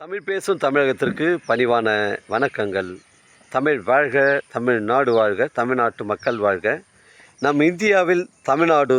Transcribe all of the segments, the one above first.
தமிழ் பேசும் தமிழகத்திற்கு பணிவான வணக்கங்கள். தமிழ் வாழ்க தமிழ்நாடு வாழ்க தமிழ்நாட்டு மக்கள் வாழ்க. நம் இந்தியாவில் தமிழ்நாடு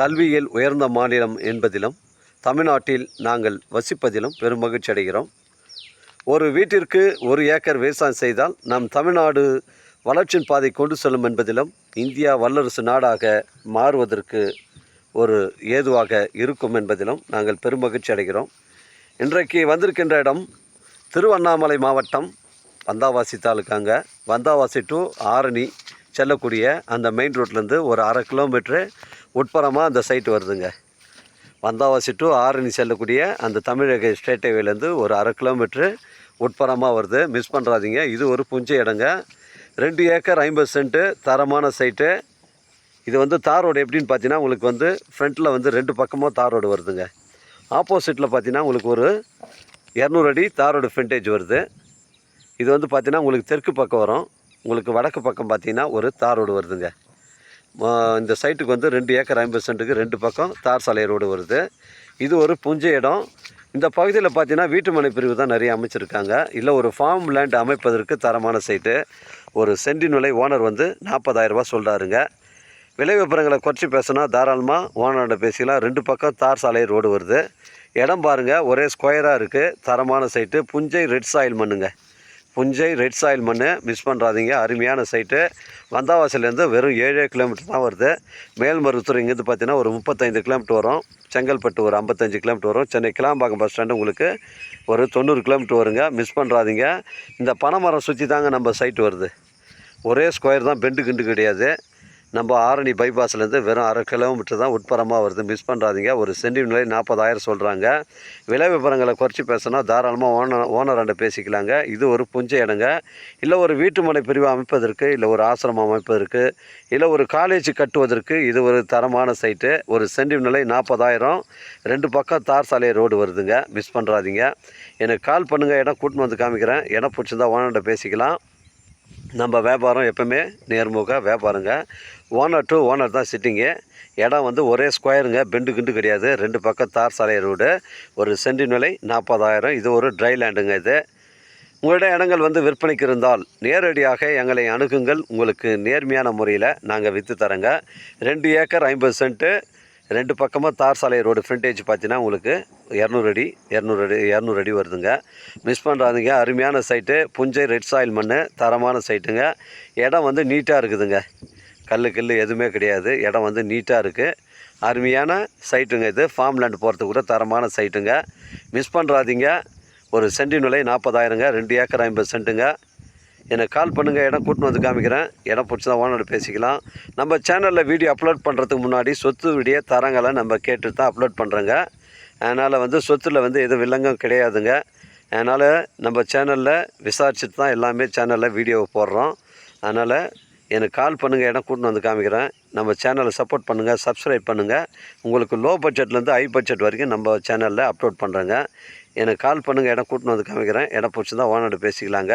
கல்வியில் உயர்ந்த மாநிலம் என்பதிலும் தமிழ்நாட்டில் நாங்கள் வசிப்பதிலும் பெரும் மகிழ்ச்சி அடைகிறோம். ஒரு வீட்டிற்கு ஒரு ஏக்கர் விவசாயம் செய்தால் நம் தமிழ்நாடு வளர்ச்சியின் பாதை கொண்டு செல்லும் என்பதிலும் இந்தியா வல்லரசு நாடாக மாறுவதற்கு ஒரு ஏதுவாக இருக்கும் என்பதிலும் நாங்கள் பெரும் மகிழ்ச்சி அடைகிறோம். இன்றைக்கு வந்திருக்கின்ற இடம் திருவண்ணாமலை மாவட்டம் வந்தாவாசி தாலுக்காங்க. வந்தாவாசி டு ஆரணி செல்லக்கூடிய அந்த மெயின் ரோட்லேருந்து ஒரு அரை கிலோமீட்ரு உட்புறமாக அந்த சைட்டு வருதுங்க. வந்தாவாசி டு ஆரணி செல்லக்கூடிய அந்த தமிழக ஸ்டேட் ஹைவேலேருந்து ஒரு அரை கிலோமீட்ரு உட்புறமாக வருது. மிஸ் பண்ணுறாதீங்க இது ஒரு புஞ்ச இடங்க. ரெண்டு ஏக்கர் ஐம்பது சென்ட்டு தரமான சைட்டு இது வந்து தார் ரோடு எப்படின்னு பார்த்தீங்கன்னா உங்களுக்கு வந்து ஃப்ரண்ட்டில் வந்து ரெண்டு பக்கமும் தார் ரோடு வருதுங்க. ஆப்போசிட்டில் பார்த்தீங்கன்னா உங்களுக்கு ஒரு இரநூறு அடி தாரோட ஃப்ரண்டேஜ் வருது. இது வந்து பார்த்தீங்கன்னா உங்களுக்கு தெற்கு பக்கம் வரும். உங்களுக்கு வடக்கு பக்கம் பார்த்தீங்கன்னா ஒரு தார் ரோடு வருதுங்க. இந்த சைட்டுக்கு வந்து ரெண்டு ஏக்கர் ஐம்பது சென்ட்டுக்கு ரெண்டு பக்கம் தார் சாலை ரோடு வருது. இது ஒரு புஞ்சை இடம். இந்த பகுதியில் பார்த்தீங்கன்னா வீட்டு மனை பிரிவு தான் நிறைய அமைச்சிருக்காங்க. இல்லை ஒரு ஃபார்ம் லேண்ட் அமைப்பதற்கு தரமான சைட்டு ஒரு சென்டின் விலை ஓனர் வந்து நாற்பதாயிரரூபா சொல்கிறாருங்க விலை விவரங்களை குறைச்சி பேசினா தாராளமாக ஓனர்கிட்ட பேசிக்கலாம். ரெண்டு பக்கம் தார் சாலை ரோடு வருது. இடம் பாருங்கள் ஒரே ஸ்கொயராக இருக்குது தரமான சைட்டு புஞ்சை ரெட் சாயில் மண்ணுங்க. புஞ்சை ரெட் சாயில் மண் மிஸ் பண்ணுறாதீங்க அருமையான சைட்டு வந்தாவாசிலேருந்து வெறும் ஏழே கிலோமீட்டர் தான் வருது. மேல்மருவத்தூர் இங்கேருந்து பார்த்தீங்கன்னா ஒரு முப்பத்தைந்து கிலோமீட்டர் வரும். செங்கல்பட்டு ஒரு ஐம்பத்தஞ்சு கிலோமீட்டர் வரும். சென்னை கிளாம்பாக்கம் பஸ் ஸ்டாண்டு உங்களுக்கு ஒரு தொண்ணூறு கிலோமீட்டர் வருங்க. மிஸ் பண்ணுறாதீங்க இந்த பனைமரம் சுற்றி தாங்க நம்ம சைட்டு வருது. ஒரே ஸ்கொயர் தான் பெண்டு கிண்டு கிடையாது. நம்ம ஆரணி பைபாஸ்லேருந்து வெறும் அரை கிலோமீட்டர் தான் உட்புறமாக வருது. மிஸ் பண்ணுறாதீங்க ஒரு சென்டி விலை நாற்பதாயிரம் சொல்கிறாங்க விலை விவரங்களை குறைச்சி பேசினா தாராளமாக ஓனர் ஓனராண்ட பேசிக்கலாங்க. இது ஒரு புஞ்ச இடங்க. இல்லை ஒரு வீட்டுமனை பிரிவு அமைப்பதற்கு இல்லை ஒரு ஆசிரமம் அமைப்பதற்கு இல்லை ஒரு காலேஜ் கட்டுவதற்கு இது ஒரு தரமான சைட்டு ஒரு சென்டி நிலை நாற்பதாயிரம். ரெண்டு பக்கம் தார் சாலை ரோடு வருதுங்க. மிஸ் பண்ணுறாதீங்க எனக்கு கால் பண்ணுங்கள் இடம் கூட்டின்னு வந்து காமிக்கிறேன். இடம் பிடிச்சிருந்தா ஓனர்கிட்ட பேசிக்கலாம். நம்ம வியாபாரம் எப்பவுமே நேர்முக வியாபாரங்க. ஓனர் டு ஓனர் தான் சிட்டிங்கு இடம் வந்து ஒரே ஸ்கொயருங்க பெண்டு கிண்டு கிடையாது. ரெண்டு பக்கம் தார் சாலை ரோடு ஒரு சென்டின் விலை நாற்பதாயிரம் இது ஒரு ட்ரை லேண்டுங்க இது. உங்களிடம் இடங்கள் வந்து விற்பனைக்கு இருந்தால் நேரடியாக எங்களை அணுகுங்கள். உங்களுக்கு நேர்மையான முறையில் நாங்கள் விற்று தரேங்க. ரெண்டு ஏக்கர் ஐம்பது சென்ட்டு ரெண்டு பக்கமாக தார் சாலை ரோடு ஃப்ரண்டேஜ் பார்த்தீங்கன்னா உங்களுக்கு இரநூறு அடி இரநூறு அடி இரநூறு அடி வருதுங்க. மிஸ் பண்ணுறாதீங்க அருமையான சைட்டு புஞ்சை ரெட் சாயில் மண் தரமான சைட்டுங்க இடம் வந்து நீட்டாக இருக்குதுங்க. கல் கல் எதுவுமே கிடையாது. இடம் வந்து நீட்டாக இருக்குது அருமையான சைட்டுங்க இது. ஃபார்ம் லேண்ட் போகிறதுக்கு கூட தரமான சைட்டுங்க மிஸ் பண்ணுறாதீங்க ஒரு சென்டின் விலை நாற்பதாயிரங்க ரெண்டு ஏக்கர் ஐம்பது சென்ட்டுங்க எனக்கு கால் பண்ணுங்கள் இடம் கூட்டின்னு வந்து காமிக்கிறேன். இடம் பிடிச்சதா ஓனர் பேசிக்கலாம். நம்ம சேனலில் வீடியோ அப்லோட் பண்ணுறதுக்கு முன்னாடி சொத்து வீடியோ தரங்களை நம்ம கேட்டு தான் அப்லோட் பண்ணுறோங்க அதனால் வந்து சொத்தில் வந்து எதுவும் வில்லங்கம் கிடையாதுங்க. அதனால் நம்ம சேனலில் விசாரிச்சுட்டு தான் எல்லாமே சேனலில் வீடியோவை போடுறோம். அதனால் எனக்கு கால் பண்ணுங்கள் இடம் கூட்டின்னு வந்து காமிக்கிறேன். நம்ம சேனலை சப்போர்ட் பண்ணுங்கள் சப்ஸ்கிரைப் பண்ணுங்கள் உங்களுக்கு லோ பட்ஜெட்லேருந்து ஹை பட்ஜெட் வரைக்கும் நம்ம சேனலில் அப்லோட் பண்ணுறேங்க எனக்கு கால் பண்ணுங்கள் இடம் கூட்டின்னு வந்து காமிக்கிறேன். இடம் பிடிச்சி தான் ஓனர்கிட்ட பேசிக்கலாங்க.